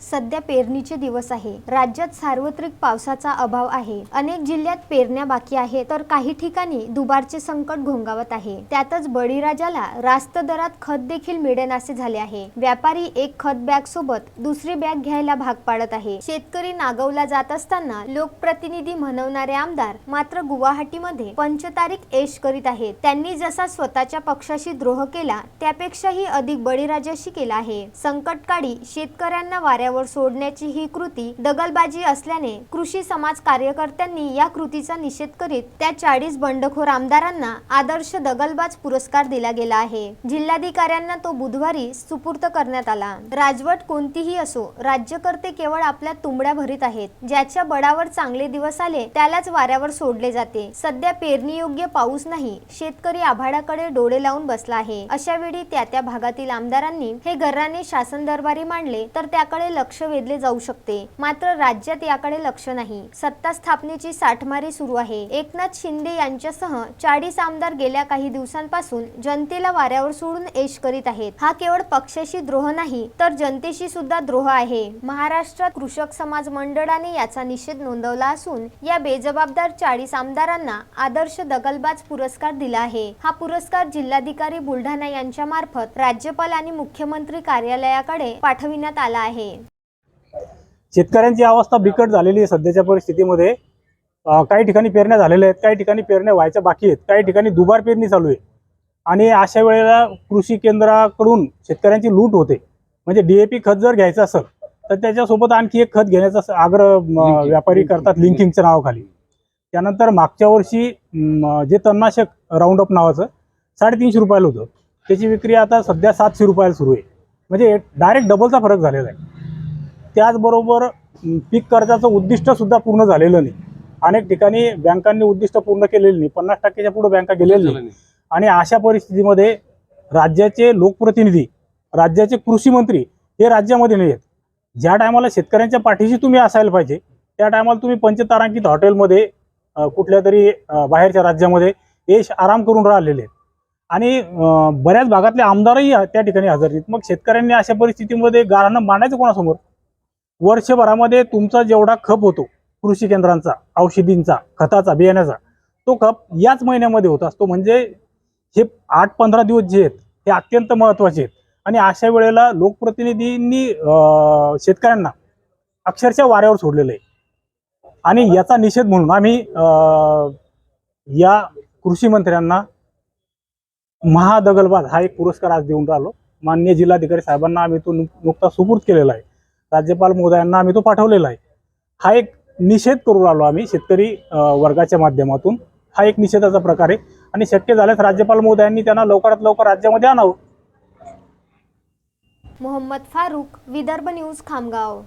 सध्या पेरणीचे दिवस आहे. राज्यात सार्वत्रिक पावसाचा अभाव आहे. अनेक जिल्ह्यात पेरण्या बाकी आहे तर काही ठिकाणी दुबारचे संकट घोंगावत आहे. त्यातच बळीराजाला रास्त दरात खत देखील मिळेनासे झाले आहे. व्यापारी एक खत बॅग सोबत दुसरी बॅग घ्यायला भाग पाडत आहे. शेतकरी नागवला जात असताना लोकप्रतिनिधी म्हणवणारे आमदार मात्र गुवाहाटीमध्ये पंचतारीख ऐश करीत आहेत. त्यांनी जसा स्वतःच्या पक्षाशी द्रोह केला त्यापेक्षाही अधिक बळीराजाशी केला आहे. संकटकाळी शेतकऱ्यांना वाऱ्या वाऱ्यावर सोडण्याची ही कृती दगलबाजी असल्याने कृषी समाज कार्यकर्त्यांनी या कृतीचा निषेध करीत त्या चाळीस बंडखोर आमदारांना आदर्श दगलबाज पुरस्कार दिला गेला आहे. जिल्हाधिकाऱ्यांना तो बुधवारी सुपूर्त करण्यात आला. राजवट कोणतीही असो राज्यकर्ते केवळ आपल्या तुंबड्या भरीत आहेत. ज्याच्या बळावर चांगले दिवस आले त्यालाच वाऱ्यावर सोडले जाते. सध्या पेरणीयोग्य पाऊस नाही शेतकरी आभाळाकडे डोळे लावून बसला आहे. अशा वेळी त्या त्या भागातील आमदारांनी हे घराने शासन दरबारी मांडले तर त्याकडे लक्ष वेधले जाऊ शकते. मात्र राज्यात याकडे लक्ष नाही. सत्ता स्थापनेची साठमारी सुरू आहे. एकनाथ शिंदे यांच्यासह चाळीस आमदार गेल्या काही दिवसांपासून जनतेला वाऱ्यावर सोडून ऐश करीत आहेत. हा केवळ पक्षाशी द्रोह नाही तर जनतेशी सुद्धा द्रोह आहे. महाराष्ट्रात कृषक समाज मंडळाने याचा निषेध नोंदवला असून या बेजबाबदार चाळीस आमदारांना आदर्श दगलबाज पुरस्कार दिला आहे. हा पुरस्कार जिल्हाधिकारी बुलढाणा यांच्या मार्फत राज्यपाल आणि मुख्यमंत्री कार्यालयाकडे पाठविण्यात आला आहे. शेतकऱ्यांची अवस्था बिकट झालेली आहे सध्याच्या परिस्थितीमध्ये. काही ठिकाणी पेरण्या झालेल्या आहेत काही ठिकाणी पेरण्या व्हायच्या बाकी आहेत काही ठिकाणी दुबार पेरणी चालू आहे. आणि अशा वेळेला कृषी केंद्राकडून शेतकऱ्यांची लूट होते. म्हणजे डीएपी खत जर घ्यायचं असेल तर त्याच्यासोबत आणखी एक खत घेण्याचा आग्रह व्यापारी करतात लिंकिंगच्या नावाखाली. त्यानंतर मागच्या वर्षी जे तणनाशक राऊंड अप नावाचं साडेतीनशे रुपयाला होतं. त्याची विक्री आता सध्या सातशे रुपयाला सुरू आहे. म्हणजे डायरेक्ट डबलचा फरक झालेला आहे. त्याचबरोबर पीक कर्जाचं उद्दिष्ट सुद्धा पूर्ण झालेलं नाही. अनेक ठिकाणी बँकांनी उद्दिष्ट पूर्ण केलेलं नाही. पन्नास टक्क्याच्या पुढे बँका गेलेल्या नाही. आणि अशा परिस्थितीमध्ये राज्याचे लोकप्रतिनिधी राज्याचे कृषी मंत्री हे राज्यामध्ये नाही आहेत. ज्या टायमाला शेतकऱ्यांच्या पाठीशी तुम्ही असायला पाहिजे त्या टायमाला तुम्ही पंचतारांकित हॉटेलमध्ये कुठल्या तरी बाहेरच्या राज्यामध्ये यश आराम करून राहिलेले आहेत. आणि बऱ्याच भागातले आमदारही त्या ठिकाणी हजर आहेत. मग शेतकऱ्यांनी अशा परिस्थितीमध्ये गारांना मांडायचं कोणासमोर? वर्षभरामध्ये तुमचा जेवढा खप होतो कृषी केंद्रांचा औषधींचा खताचा बियाण्याचा तो खप याच महिन्यामध्ये होत असतो. म्हणजे हे आठ पंधरा दिवस जे आहेत हे अत्यंत महत्त्वाचे आहेत. आणि अशा वेळेला लोकप्रतिनिधींनी शेतकऱ्यांना अक्षरशः वाऱ्यावर सोडलेलं आहे. आणि याचा निषेध म्हणून आम्ही या कृषी मंत्र्यांना महादगलबाज हा एक पुरस्कार आज देऊन राहिलो. मान्य जिल्हाधिकारी साहेबांना आम्ही तो नुक- नुकताच सुपूर्द केलेला आहे. राज्यपाल महोदयांना आम्ही तो पाठवलेला आहे. हा एक निषेध करू राहिलो आम्ही शेतकरी वर्गाच्या माध्यमातून. हा एक निषेधाचा प्रकार आहे. आणि शक्य झाल्यास राज्यपाल महोदयांनी त्यांना लवकरात लवकर राज्यामध्ये आणावं. मोहम्मद फारूक विदर्भ न्यूज खामगाव.